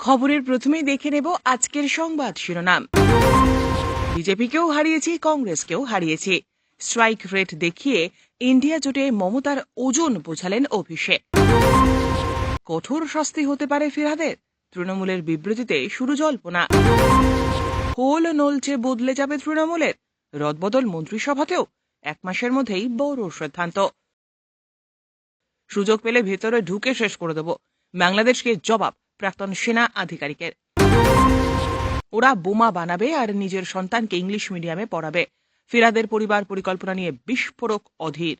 খবরের প্রথমেই দেখে নেব আজকের সংবাদ শিরোনাম। বিজেপিকেও হারিয়েছি, কংগ্রেসকেও হারিয়েছি। স্ট্রাইক রেট দেখিয়ে ইন্ডিয়া জোটে মমতার ওজন বোঝালেন অভিষেক। কঠোর শাস্তি হতে পারে ফিরহাদের তৃণমূলের বিবৃতিতে শুরু জল্পনা হোল নলচে বদলে যাবে তৃণমূলের, রদবদল মন্ত্রিসভাতেও এক মাসের মধ্যেই বড় সিদ্ধান্ত। সুযোগ পেলে ভেতরে ঢুকে শেষ করে দেব। বাংলাদেশকে জবাব প্রাক্তন সেনা আধিকারিকের। ওরা বোমা বানাবে আর নিজের সন্তানকে ইংলিশ মিডিয়ামে পড়াবে। ফিরাদের পরিবার পরিকল্পনা নিয়ে বিস্ফোরক অধীর।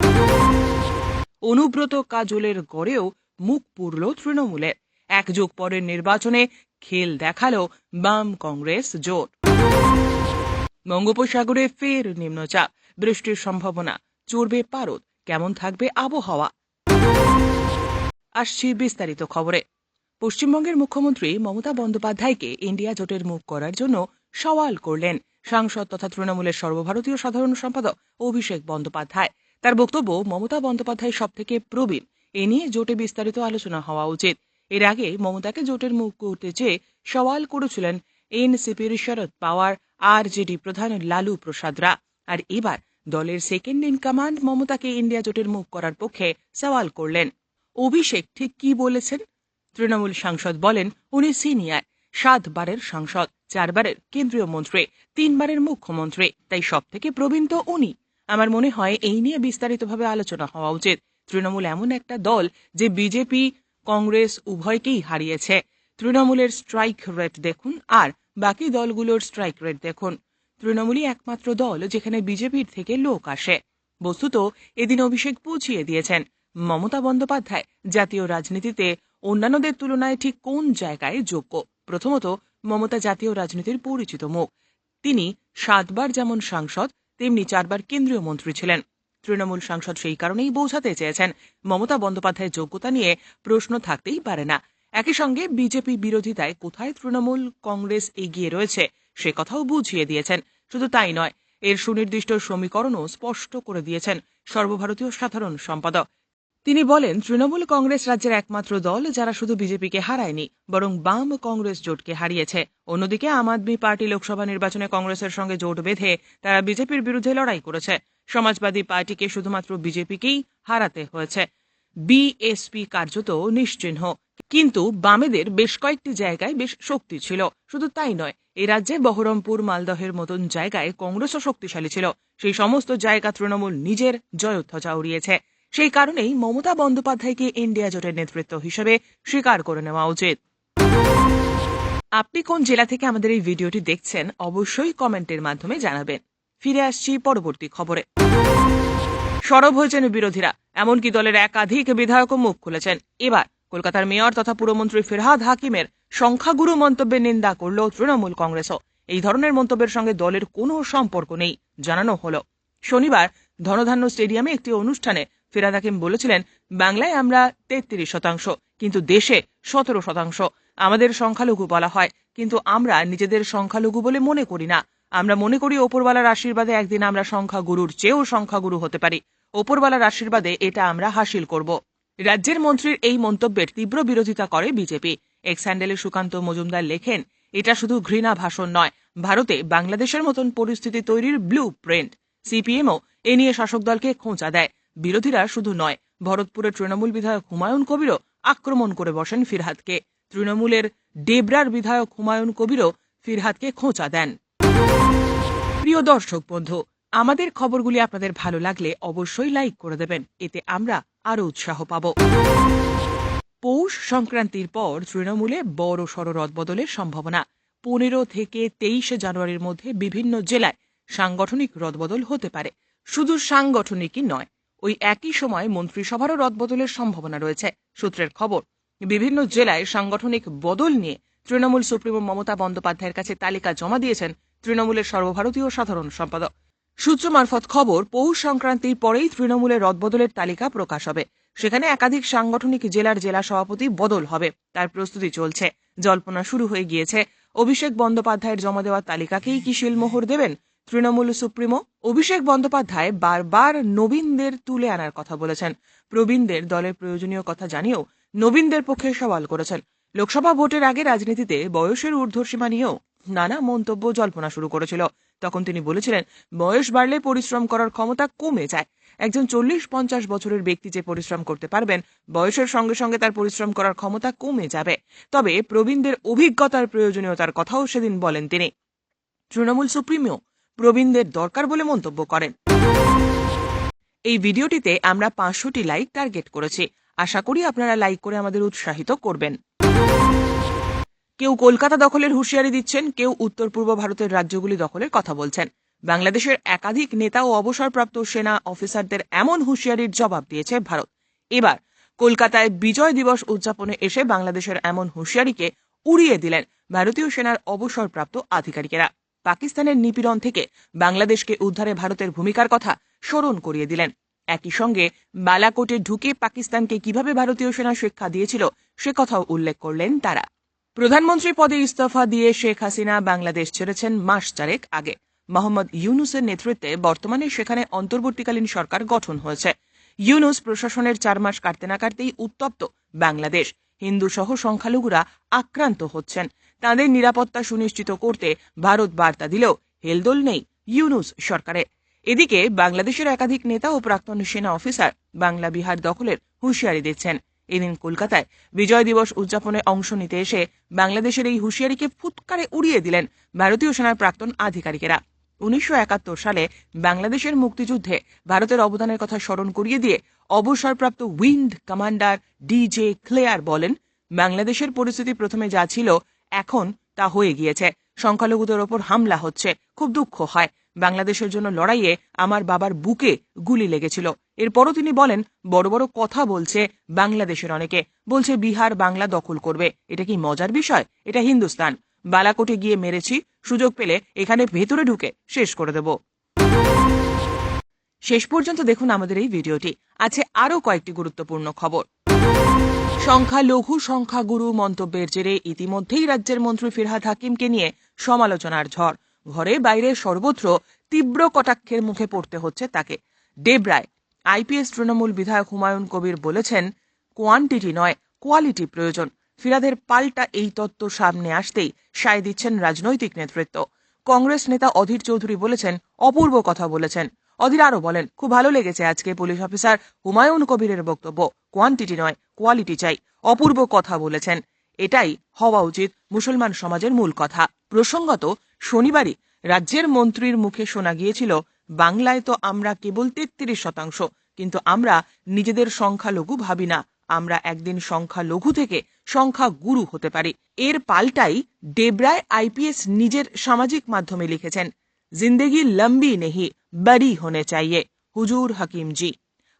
অনুব্রত কাজলের গড়েও মুখ পুরল তৃণমূলের। এক যুগ পরের নির্বাচনে খেল দেখাল বাম কংগ্রেস জোট। বঙ্গোপসাগরে ফের নিম্নচাপ। বৃষ্টির সম্ভাবনা। চড়বে পারদ। কেমন থাকবে আবহাওয়া? আসছি বিস্তারিত খবরে। পশ্চিমবঙ্গের মুখ্যমন্ত্রী মমতা বন্দ্যোপাধ্যায়কে ইন্ডিয়া জোটের মুখ করার জন্য সওয়াল করলেন সাংসদ তথা তৃণমূলের সর্বভারতীয় সাধারণ সম্পাদক অভিষেক বন্দ্যোপাধ্যায়। তার বক্তব্য, মমতা বন্দ্যোপাধ্যায় সব থেকে প্রবীণ, এ নিয়ে জোটে বিস্তারিত আলোচনা হওয়া উচিত। এর আগে মমতাকে জোটের মুখ করতে চেয়ে সওয়াল করেছিলেন এনসিপির শরদ পাওয়ার আর জেডি প্রধান লালু প্রসাদরা আর এবার দলের সেকেন্ড ইন কমান্ড মমতাকে ইন্ডিয়া জোটের মুখ করার পক্ষে সওয়াল করলেন। অভিষেক ঠিক কি বলেছেন? তৃণমূল সাংসদ বলেন, উনি সিনিয়র, সাতবারের সাংসদ, চারবারের কেন্দ্রীয় মন্ত্রী, তিনবারের মুখ্যমন্ত্রী, তাই সব থেকে প্রবীণ তো উনি। আমার মনে হয় এই নিয়ে বিস্তারিতভাবে আলোচনা হওয়া উচিত। তৃণমূল এমন একটা দল যে বিজেপি, কংগ্রেস উভয়কেই হারিয়েছে। তৃণমূলের স্ট্রাইক রেট দেখুন আর বাকি দলগুলোর স্ট্রাইক রেট দেখুন। তৃণমূলই একমাত্র দল যেখানে বিজেপির থেকে লোক আসে। বস্তুত এদিন অভিষেক পৌঁছিয়ে দিয়েছেন, মমতা বন্দ্যোপাধ্যায় জাতীয় রাজনীতিতে অন্যান্যদের তুলনায় ঠিক কোন জায়গায় যোগ্য? প্রথমত, মমতা জাতীয় রাজনীতির পরিচিত মুখ। তিনি সাতবার যেমন সাংসদ, তেমনি চারবার কেন্দ্রীয় মন্ত্রী ছিলেন। তৃণমূল সাংসদ সেই কারণেই বোঝাতে চেয়েছেন, মমতা বন্দ্যোপাধ্যায়ের যোগ্যতা নিয়ে প্রশ্ন থাকতেই পারে না। একই সঙ্গে বিজেপি বিরোধিতায় কোথায় তৃণমূল কংগ্রেস এগিয়ে রয়েছে, সে কথাও বুঝিয়ে দিয়েছেন। শুধু তাই নয়, এর সুনির্দিষ্ট সমীকরণও স্পষ্ট করে দিয়েছেন সর্বভারতীয় সাধারণ সম্পাদক। তিনি বলেন, তৃণমূল কংগ্রেস রাজ্যের একমাত্র দল যারা শুধু বিজেপিকে হারায়নি, বরং বাম কংগ্রেস জোটকে হারিয়েছে। অন্যদিকে আম আদমি পার্টি লোকসভা নির্বাচনে কংগ্রেসের সঙ্গে জোট বেঁধে তারা বিজেপির বিরুদ্ধে লড়াই করেছে। সমাজবাদী পার্টিকে শুধুমাত্র বিজেপিকেই হারাতে হয়েছে। বিএসপি কার্যত নিশ্চিহ্ন। কিন্তু বামেদের বেশ কয়েকটি জায়গায় বেশ শক্তি ছিল। শুধু তাই নয় এই রাজ্যে বহরমপুর, মালদহের মতন জায়গায় কংগ্রেসও শক্তিশালী ছিল। সেই সমস্ত জায়গা তৃণমূল নিজের জয়োধ্বজা উড়িয়েছে। সেই কারণেই মমতা বন্দ্যোপাধ্যায়কে ইন্ডিয়া জোটের নেতৃত্ব হিসেবে স্বীকার করে নেওয়া উচিত। আপনি কোন জেলা থেকে আমাদের এই ভিডিওটি দেখছেন, অবশ্যই কমেন্টের মাধ্যমে জানাবেন। ফিরে আসছি পরবর্তী খবরে। সরব হয়েছেন বিরোধীরা, এমনকি দলের একাধিক বিধায়কও মুখ খুলেছেন। এবার কলকাতার মেয়র তথা পুরমন্ত্রী ফিরহাদ হাকিমের সংখ্যাগুরু মন্তব্যের নিন্দা করল তৃণমূল কংগ্রেসও। এই ধরনের মন্তব্যের সঙ্গে দলের কোনো সম্পর্ক নেই, জানানো হলো। শনিবার ধনধান্য স্টেডিয়ামে একটি অনুষ্ঠানে ফিরাদ হাকিম বলেছিলেন, বাংলায় আমরা তেত্রিশ শতাংশ, কিন্তু দেশে সতেরো শতাংশ। আমাদের সংখ্যালঘু বলা হয়, কিন্তু আমরা নিজেদের সংখ্যালঘু বলে মনে করি না। আমরা মনে করি ওপরওয়ালার আশীর্বাদে একদিন আমরা সংখ্যাগুরুর চেয়েও সংখ্যাগুরু হতে পারি। ওপরওয়ালার আশীর্বাদে এটা আমরা হাসিল করব। রাজ্যের মন্ত্রীর এই মন্তব্যের তীব্র বিরোধিতা করে বিজেপি। এক্স হ্যান্ডেলে সুকান্ত মজুমদার লেখেন, এটা শুধু ঘৃণা ভাষণ নয়, ভারতে বাংলাদেশের মতন পরিস্থিতি তৈরির ব্লু প্রিন্ট সিপিএমও এ নিয়ে শাসক দলকে খোঁচা দেয়। বিরোধীরা শুধু নয়, ভরতপুরের তৃণমূল বিধায়ক হুমায়ুন কবিরও আক্রমণ করে বসেন ফিরহাদকে। তৃণমূলের ডেবরার বিধায়ক হুমায়ুন কবিরও ফিরহাদকে খোঁচা দেন। প্রিয় দর্শক বন্ধু, আমাদের খবরগুলি আপনাদের ভালো লাগলে অবশ্যই লাইক করে দেবেন, এতে আমরা আরও উৎসাহ পাব। পৌষ সংক্রান্তির পর তৃণমূলে বড় সড় রদবদলের সম্ভাবনা। পনেরো থেকে তেইশে জানুয়ারির মধ্যে বিভিন্ন জেলায় সাংগঠনিক রদবদল হতে পারে। শুধু সাংগঠনিকই নয় ওই একই সময় মন্ত্রিসভারও রদবদলের সম্ভাবনা রয়েছে। সূত্রের খবর, বিভিন্ন জেলায় সাংগঠনিক বদল নিয়ে তৃণমূল সুপ্রিমো মমতা বন্দ্যোপাধ্যায়ের কাছে তালিকা জমা দিয়েছেন তৃণমূলের সর্বভারতীয় সাধারণ সম্পাদক। সূত্র মারফত খবর, পৌষ সংক্রান্তির পরেই তৃণমূলের রদবদলের তালিকা প্রকাশ হবে। সেখানে একাধিক সাংগঠনিক জেলার জেলা সভাপতি বদল হবে, তার প্রস্তুতি চলছে। জল্পনা শুরু হয়ে গিয়েছে। অভিষেক বন্দ্যোপাধ্যায়ের জমা দেওয়া তালিকাকেই কি শিলমোহর দেবেন? তৃণমূল সুপ্রিমো অভিষেক বন্দ্যোপাধ্যায় বারবার নবীনদের তুলে আনার কথা বলেছেন। প্রবীণদের দলের প্রয়োজনীয় কথা জানিয়েও নবীনদের পক্ষে সওয়াল করেছেন। লোকসভা ভোটের আগে রাজনীতিতে বয়সের ঊর্ধ্বসীমা নিয়েও নানা মন্তব্য জল্পনা শুরু করেছিল। তখন তিনি বলেছিলেন, বয়স বাড়লে পরিশ্রম করার ক্ষমতা কমে যায়। একজন চল্লিশ পঞ্চাশ বছরের ব্যক্তি যে পরিশ্রম করতে পারবেন, বয়সের সঙ্গে সঙ্গে তার পরিশ্রম করার ক্ষমতা কমে যাবে। তবে প্রবীণদের অভিজ্ঞতার প্রয়োজনীয়তার কথাও সেদিন বলেন তিনি। তৃণমূল সুপ্রিমো প্রবীণদের দরকার বলে মন্তব্য করেন। এই ভিডিওটিতে আমরা পাঁচশোটি লাইক টার্গেট করেছি। আশা করি আপনারা লাইক করে আমাদের উৎসাহিত করবেন। কেউ কলকাতা দখলের হুঁশিয়ারি দিচ্ছেন, কেউ উত্তর পূর্ব ভারতের রাজ্যগুলি দখলের কথা বলছেন। বাংলাদেশের একাধিক নেতা ও অবসরপ্রাপ্ত সেনা অফিসারদের এমন হুঁশিয়ারির জবাব দিয়েছে ভারত। এবার, কলকাতায় বিজয় দিবস উদযাপনে এসে বাংলাদেশের এমন হুঁশিয়ারিকে উড়িয়ে দিলেন ভারতীয় সেনার অবসরপ্রাপ্ত আধিকারিকেরা। পাকিস্তানের নিপীড়ন থেকে বাংলাদেশকে উদ্ধারে ভারতের ভূমিকার কথা স্মরণ করিয়ে দিলেন। একই সঙ্গে বালাকোটে ঢুকে পাকিস্তানকে কীভাবে ভারতীয় সেনা শিক্ষা দিয়েছিল সে কথাও উল্লেখ করলেন তারা। প্রধানমন্ত্রী পদে ইস্তফা দিয়ে শেখ হাসিনা বাংলাদেশ ছেড়েছেন মাস চারেক আগে। মোহাম্মদ ইউনুসের নেতৃত্বে বর্তমানে সেখানে অন্তর্বর্তীকালীন সরকার গঠন হয়েছে। ইউনুস প্রশাসনের চার মাস কাটতে না কাটতেই উত্তপ্ত বাংলাদেশ। হিন্দু সহ সংখ্যালঘুরা আক্রান্ত হচ্ছেন। তাদের নিরাপত্তা সুনিশ্চিত করতে ভারত বার্তা দিলেও হেলদোল নেই ইউনুস সরকারে এদিকে বাংলাদেশের একাধিক নেতা ও প্রাক্তন সেনা অফিসার বাংলা বিহার দখলের হুঁশিয়ারি দিচ্ছেন। এদিন কলকাতায় বিজয় দিবস উদযাপনে অংশ নিতে এসে বাংলাদেশের এই হুঁশিয়ারিকে ফুৎকারে উড়িয়ে দিলেন ভারতীয় সেনার প্রাক্তন আধিকারিকেরা। উনিশশো একাত্তর সালে বাংলাদেশের মুক্তিযুদ্ধে ভারতের অবদানের কথা স্মরণ করিয়ে দিয়ে অবসরপ্রাপ্ত wing commander D J Claire বলেন, বাংলাদেশের পরিস্থিতি প্রথমে যা ছিল এখন তা হয়ে গিয়েছে। সংখ্যালঘুদের ওপর হামলা হচ্ছে। খুব দুঃখ হয়। বাংলাদেশের জন্য লড়াইয়ে আমার বাবার বুকে গুলি লেগেছিল। এরপরও তিনি বলেন, বড় বড় কথা বলছে বাংলাদেশের অনেকে। বলছে, বিহার বাংলা দখল করবে। এটা কি মজার বিষয়? এটা হিন্দুস্তান। বালাকোটে গিয়ে মেরেছি। সুযোগ পেলে এখানে ভেতরে ঢুকে শেষ করে দেব। শেষ পর্যন্ত দেখুন আমাদের এই ভিডিওটি। আছে আরও কয়েকটি গুরুত্বপূর্ণ খবর। সংখ্যালঘু সংখ্যাগুরু মন্তব্যের জেরে ইতিমধ্যেই রাজ্যের মন্ত্রী ফিরহাদ হাকিমকে নিয়ে সমালোচনার ঝড়। ঘরে বাইরে সর্বত্র তীব্র কটাক্ষের মুখে পড়তে হচ্ছে তাকে। ডেবরায় আইপিএস তৃণমূল বিধায়ক হুমায়ুন কবির বলেছেন, কোয়ান্টিটি নয়, কোয়ালিটি প্রয়োজন। ফিরাদের পাল্টা এই তত্ত্ব সামনে আসতেই সায় দিচ্ছেন রাজনৈতিক নেতৃত্ব। কংগ্রেস নেতা অধীর চৌধুরী বলেছেন, অপূর্ব কথা বলেছেন। অধীর আরও বলেন, খুব ভালো লেগেছে আজকে পুলিশ অফিসার হুমায়ুন কবিরের বক্তব্য। কোয়ান্টিটি নয় কোয়ালিটি চাই। অপূর্ব কথা বলেছেন। এটাই হওয়া উচিত মুসলমান সমাজের মূল কথা। প্রসঙ্গত, শনিবারই রাজ্যের মন্ত্রীর মুখে শোনা গিয়েছিল, বাংলায় তো আমরা কেবল তেত্রিশ শতাংশ, কিন্তু আমরা নিজেদের সংখ্যালঘু ভাবি না। আমরা একদিন সংখ্যালঘু থেকে সংখ্যা গুরু হতে পারি। এর পাল্টাই ডেবরায় আইপিএস নিজের সামাজিক মাধ্যমে লিখেছেন, জিন্দেগি লম্বি নেহি বড়ি হনে চাইয়ে হুজুর হাকিম জি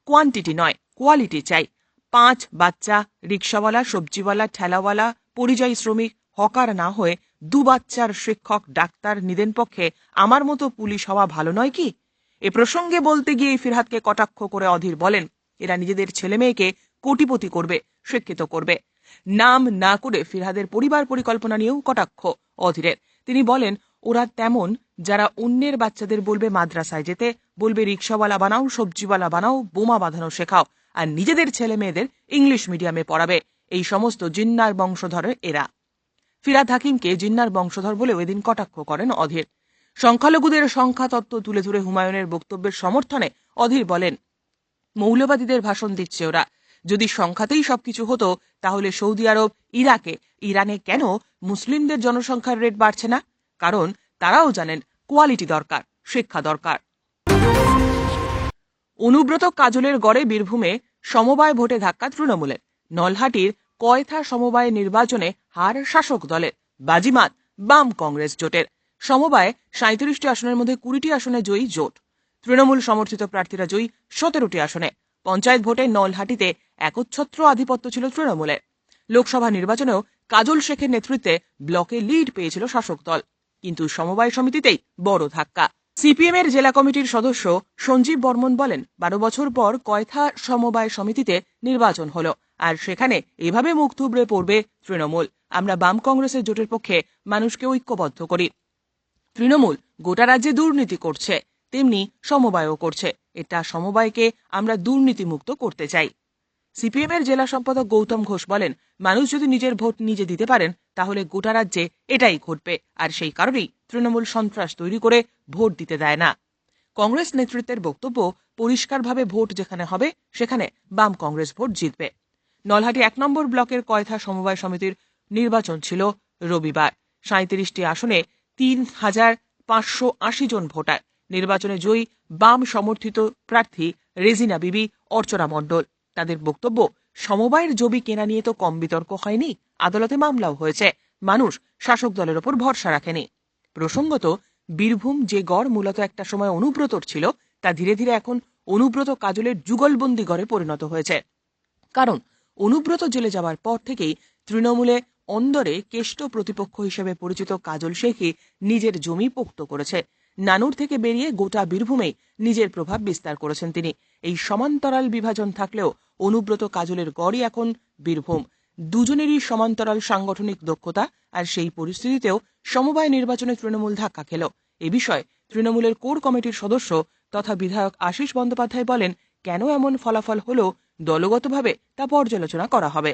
কোয়ান্টিটি নয় কোয়ালিটি চাই পাঁচ বাচ্চা রিক্সাওয়ালা সবজিওয়ালা ঠেলাওয়ালা পরিযায়ী শ্রমিক, হকার না হয়ে দু বাচ্চার শিক্ষক, ডাক্তার নিদেন পক্ষে আমার মতো পুলিশ হওয়া ভালো নয় কি? এ প্রসঙ্গে বলতে গিয়ে ফিরহাদকে কটাক্ষ করে অধীর বলেন, এরা নিজেদের ছেলে মেয়েকে কোটিপতি করবে, শিক্ষিত করবে। নাম না করে ফিরহাদের পরিবার পরিকল্পনা নিয়েও কটাক্ষ অধীরের। তিনি বলেন ওরা তেমন যারা অন্যের বাচ্চাদের বলবে মাদ্রাসায় যেতে, বলবে রিক্সাওয়ালা বানাও, সবজিওয়ালা বানাও, বোমা বাঁধানো শেখাও, আর নিজেদের ছেলে মেয়েদের ইংলিশ মিডিয়ামে পড়াবে। এই সমস্ত জিন্নার বংশধরের এরা। ফিরাদ হাকিমকে জিন্নার বংশধর বলেও এদিন কটাক্ষ করেন অধীর। সংখ্যালঘুদের সংখ্যা তত্ত্ব তুলে ধরে হুমায়ুনের বক্তব্যের সমর্থনে অধীর বলেন, মৌলবাদীদের ভাষণ দিচ্ছে ওরা। যদি সংখ্যাতেই সবকিছু হতো, তাহলে সৌদি আরব, ইরাকে, ইরানে কেন মুসলিমদের জনসংখ্যার রেট বাড়ছে না? কারণ তারাও জানেন কোয়ালিটি দরকার, শিক্ষা দরকার। অনুব্রত কাজলের গড়ে বীরভূমে সমবায় ভোটে ধাক্কা তৃণমূলের। নলহাটির কয়থা সমবায় নির্বাচনে হার শাসক দলের। বাজিমাত বাম কংগ্রেস জোটের। সমবায় সাঁত্রিশটি আসনের মধ্যে কুড়িটি আসনে জয়ী জোট। তৃণমূল সমর্থিত প্রার্থীরা জয়ী সতেরোটি আসনে। পঞ্চায়েত ভোটে নলহাটিতে একচ্ছত্র আধিপত্য ছিল তৃণমূলের। লোকসভা নির্বাচনেও কাজল শেখের নেতৃত্বে ব্লকে লিড পেয়েছিল শাসক দল। কিন্তু সমবায় সমিতিতেই বড় ধাক্কা। সিপিএম এর জেলা কমিটির সদস্য সঞ্জীব বর্মন বলেন, বারো বছর পর কয়থা সমবায় সমিতিতে নির্বাচন হলো, আর সেখানে এভাবে মুখ থুবড়ে পড়বে তৃণমূল। আমরা বাম কংগ্রেসের জোটের পক্ষে মানুষকে ঐক্যবদ্ধ করি। তৃণমূল গোটা রাজ্যে দুর্নীতি করছে, তেমনি সমবায়ও করছে। এটা সমবায়কে আমরা দুর্নীতিমুক্ত করতে চাই। সিপিএম এর জেলা সম্পাদক গৌতম ঘোষ বলেন, মানুষ যদি নিজের ভোট নিজে দিতে পারেন, তাহলে গোটা রাজ্যে এটাই ঘটবে। আর সেই কারণেই তৃণমূল সন্ত্রাস তৈরি করে ভোট দিতে দেয় না। কংগ্রেস নেতৃত্বের বক্তব্য, পরিষ্কারভাবে ভোট যেখানে হবে, সেখানে বাম কংগ্রেস ভোট জিতবে। নলহাটি এক নম্বর ব্লকের কয়থা সমবায় সমিতির নির্বাচন ছিল রবিবার। সাঁত্রিশটি আসনে তিন হাজার পাঁচশো আশি জন ভোটার। নির্বাচনে জয়ী বাম সমর্থিত প্রার্থী রেজিনা বিবি, অর্চনা মণ্ডল। তাদের বক্তব্য, সমবায়ের জমি কেনা নিয়ে তো কম বিতর্ক হয়নি, আদালতে মামলাও হয়েছে। মানুষ শাসক দলের ওপর ভরসা রাখেনি। প্রসঙ্গত, বীরভূম যে গড় মূলত একটা সময় অনুব্রতর ছিল, তা ধীরে ধীরে এখন অনুব্রত কাজলের যুগলবন্দি গড়ে পরিণত হয়েছে। কারণ, অনুব্রত জেলে যাওয়ার পর থেকেই তৃণমূলে অন্দরে কেষ্ট প্রতিপক্ষ হিসেবে পরিচিত কাজল শেখই নিজের জমি পোক্ত করেছে। নানুর থেকে বেরিয়ে গোটা বীরভূমে নিজের প্রভাব বিস্তার করেছেন তিনি। এই সমান্তরাল বিভাজন থাকলেও অনুব্রত কাজলের গড়ই এখন বীরভূম। দুজনেরই সমান্তরাল সাংগঠনিক দক্ষতা আর সেই পরিস্থিতিতেও সমবায় নির্বাচনে তৃণমূল ধাক্কা খেল। এ বিষয়ে তৃণমূলের কোর কমিটির সদস্য তথা বিধায়ক আশিস বন্দ্যোপাধ্যায় বলেন, কেন এমন ফলাফল হলো, দলগতভাবে তা পর্যালোচনা করা হবে।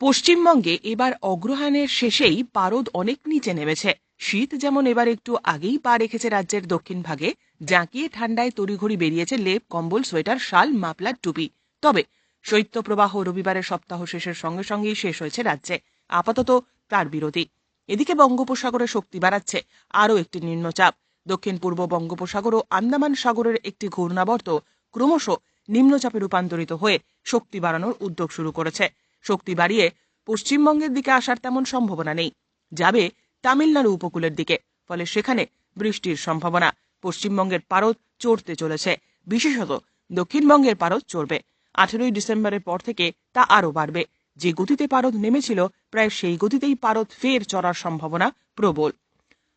পশ্চিমবঙ্গে এবার অগ্রহায়ণের শেষেই পারদ অনেক নিচে নেমেছে। শীত যেমন এবার একটু আগেই পা রেখেছে রাজ্যের দক্ষিণ ভাগে, জাঁকিয়ে ঠান্ডায় তড়িঘড়ি বেরিয়েছে লেপ, কম্বল, সোয়েটার, শাল মাপলার টুপি। তবে শৈত্যপ্রবাহ রবিবারের সপ্তাহ শেষের সঙ্গে সঙ্গেই শেষ হয়েছে রাজ্যে। আপাতত তার বিরতি। এদিকে বঙ্গোপসাগরে শক্তি বাড়াচ্ছে আরও একটি নিম্নচাপ। দক্ষিণ পূর্ব বঙ্গোপসাগর ও আন্দামান সাগরের একটি ঘূর্ণাবর্ত ক্রমশ নিম্নচাপে রূপান্তরিত হয়ে শক্তি বাড়ানোর উদ্যোগ শুরু করেছে। শক্তি বাড়িয়ে পশ্চিমবঙ্গের দিকে আসার তেমন সম্ভাবনা নেই। যাবে তামিলনাড়ু উপকূলের দিকে, ফলে সেখানে বৃষ্টির সম্ভাবনা। পশ্চিমবঙ্গের পারদ চড়তে চলেছে। বিশেষত দক্ষিণবঙ্গের পারদ চড়বে। আঠেরোই ডিসেম্বরের পর থেকে তা আরও বাড়বে। যে গতিতে পারদ নেমেছিল, প্রায় সেই গতিতেই পারদ ফের চড়ার সম্ভাবনা প্রবল।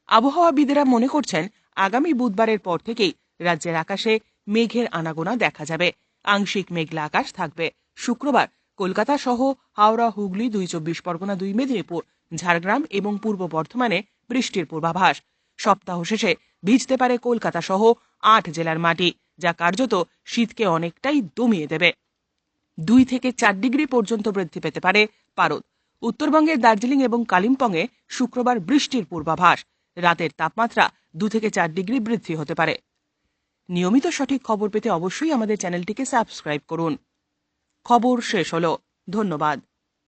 আবহাওয়াবিদেরা মনে করছেন, আগামী বুধবারের পর থেকেই রাজ্যের আকাশে মেঘের আনাগোনা দেখা যাবে। আংশিক মেঘলা আকাশ থাকবে। শুক্রবার কলকাতা সহ হাওড়া, হুগলি, দুই চব্বিশ পরগনা, দুই মেদিনীপুর ঝাড়গ্রাম এবং পূর্ব বর্ধমানে বৃষ্টির পূর্বাভাস। সপ্তাহ শেষে ভিজতে পারে কলকাতা সহ আট জেলার মাটি, যা কার্যত শীতকে অনেকটাই দমিয়ে দেবে। দুই থেকে চার ডিগ্রি পর্যন্ত বৃদ্ধি পেতে পারে পারদ। উত্তরবঙ্গের দার্জিলিং এবং কালিম্পংয়ে শুক্রবার বৃষ্টির পূর্বাভাস। রাতের তাপমাত্রা দু থেকে চার ডিগ্রি বৃদ্ধি হতে পারে। নিয়মিত সঠিক খবর পেতে অবশ্যই আমাদের চ্যানেলটিকে সাবস্ক্রাইব করুন। খবর শেষ হলো। ধন্যবাদ।